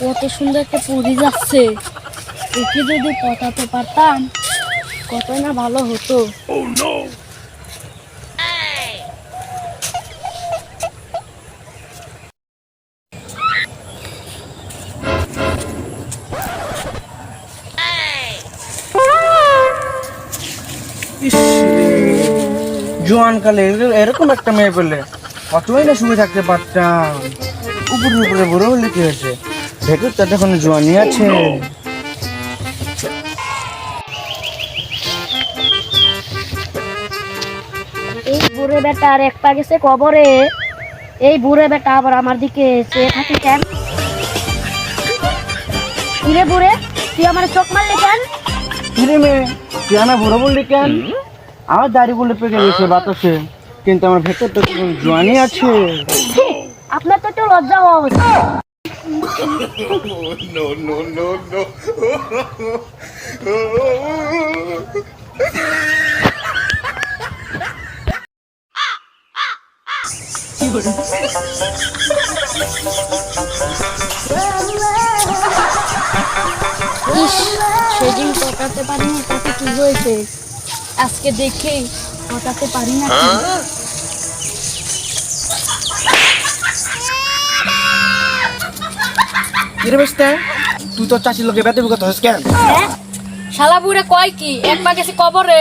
কত সুন্দর একটা পুরি যাচ্ছে। ওকে যদি পটাতে পারতাম কতই না ভালো হতো। ইস জোয়ান কালে এরকম একটা মেয়ে পেলে কতই না শুয়ে থাকতে পারতাম। উপরে উপরে বড় হলে কি হয়েছে? ভেতর ভেতরটা দেখুন জোয়ানি আছে। এই বুড়ে বেটা আর এক পা গেছে কবরে। এই বুড়ে বেটা আবার আমার দিকে চেয়ে থাকে কেন? কিরে বুড়ে তুই আমার চোখ মারলি কেন? কিরে মেয়ে তুই আমার বড় বললি কেন? আমার দাড়ি বলে পেকে গেছে বাতাসে কিন্তু আমার ভেতরটা তো জোয়ানি আছে। আপনার তো একটু লজ্জা হওয়া উচিত ইস সেদিন পটাতে পারি না তাতে কি হয়েছে? আজকে দেখে পটাতে পারি না কিরে বেসতে? তুই তো চাষির লোকে বেঁধে বুকে ধস কেন? হ্যাঁ? শালা বুড়ে কয় কি? এক পা গেছে কবরে।